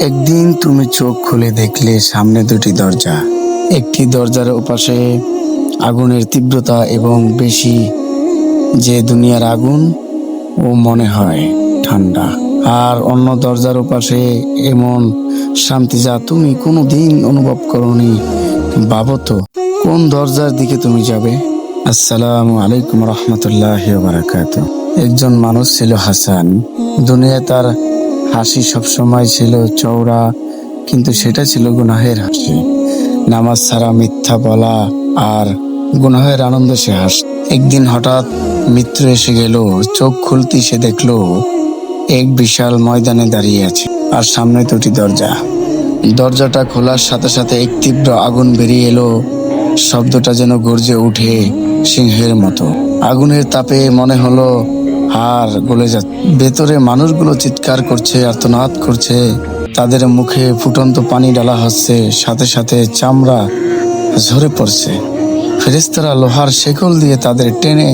একদিন তুমি চোখ খুলে দেখলে সামনে দুটি দরজা। একটি দরজার ওপাশে আগুনের তীব্রতা এবং বেশি যে দুনিয়ার আগুন, ও মনে হয় ঠান্ডা। আর অন্য দরজার ওপাশে এমন শান্তি যা তুমি কোনো দিন অনুভব করনি। ভাবো তো, কোন দরজার দিকে তুমি যাবে? আসসালামু আলাইকুম রহমতুল্লাহ বারাকাত একজন মানুষ ছিল হাসান। দুনিয়া তার হাসি সবসময় ছিল চওড়া, কিন্তু সেটা ছিল গুনাহের হাসি। নামাজ ছাড়া মিথ্যা বলা আর গুনাহের আনন্দ সে হাস। একদিন হঠাৎ মিত্র এসে গেল, চোখ খুলতে সে দেখল, এক বিশাল ময়দানে দাঁড়িয়ে আছে, আর সামনে দুটি দরজা। দরজাটা খোলার সাথে সাথে এক তীব্র আগুন বেরিয়ে এলো, শব্দটা যেন গর্জে উঠে সিংহের মতো। আগুনের তাপে মনে হলো হার গলে যা ভেতরে মানুষগুলো চিৎকার করছে, আর্তনাদ করছে। তাদের মুখে ফুটন্ত পানি ডালা হচ্ছে, সাথে সাথে চামড়া ঝরে পড়ছে। ফেরেস্তারা লোহার শেকল দিয়ে তাদের টেনে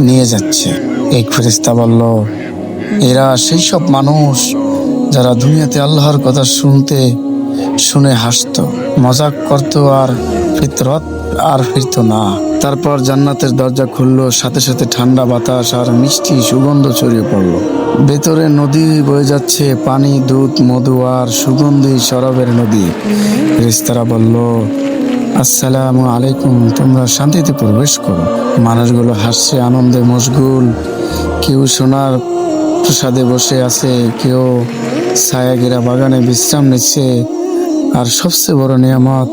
নিয়ে যাচ্ছে। এক ফেরেস্তা বলল, এরা সেই সব মানুষ যারা দুনিয়াতে আল্লাহর কথা শুনতে, শুনে হাসতো, মজাক করতো আর ফিতরত, আর ফিরতো না। তারপর জান্নাতের দরজা খুললো, সাথে সাথে ঠান্ডা বাতাস আর মিষ্টি সুগন্ধ ছড়িয়ে পড়ল। ভেতরে নদী বয়ে যাচ্ছে, পানি, দুধ, মধু আর সুগন্ধি শরবের নদী। রেস্তারা বলল, আসসালামু আলাইকুম, তোমরা শান্তিতে প্রবেশ করো। মানুষগুলো হাসছে, আনন্দে মশগুল। কেউ সোনার প্রসাদে বসে আছে, কেউ ছায়াগিরা বাগানে বিশ্রাম নিচ্ছে। আর সবচেয়ে বড় নিয়ামত,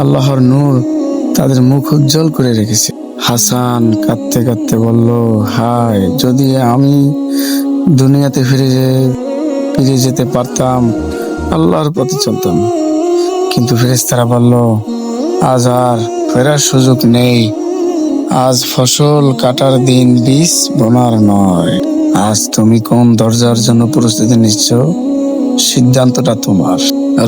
আল্লাহর নূর তাদের মুখ উজ্জ্বল করে রেখেছে। হাসান কাঁদতে কাঁদতে বলল, হায়, যদি আমি দুনিয়াতে ফিরে ফিরে যেতে পারতাম, আল্লাহর পথে চলতাম। কিন্তু ফেরেস্তারা বলল, আজ আর ফেরার সুযোগ নেই। আজ ফসল কাটার দিন বীজ বোনার নয়। আজ তুমি কোন দরজার জন্য প্রস্তুতি নিচ্ছ? সিদ্ধান্তটা তোমার।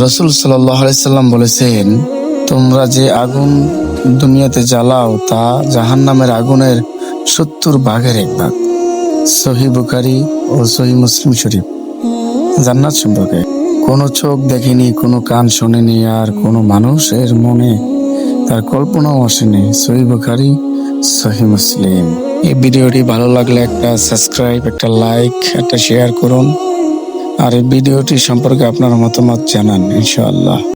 রসুল সাল্লাম বলেছেন, তোমরা যে আগুন দুনিয়াতে জ্বালাও, তা জাহান নামের আগুনের সত্তর ভাগের এক ভাগ। সহি বুখারি ও সহি মুসলিম শরীফ। জান্নাত সম্পর্কে। কোনো চোখ দেখেনি, কোনো কান শোনেনি, আর কোনো মানুষের মনে তার কল্পনাও আসেনি। সহি বুখারি সহি মুসলিম। এই ভিডিওটি ভালো লাগলে একটা সাবস্ক্রাইব, একটা লাইক, একটা শেয়ার করুন। আর এই ভিডিওটি সম্পর্কে আপনার মতামত জানান, ইনশাআল্লাহ।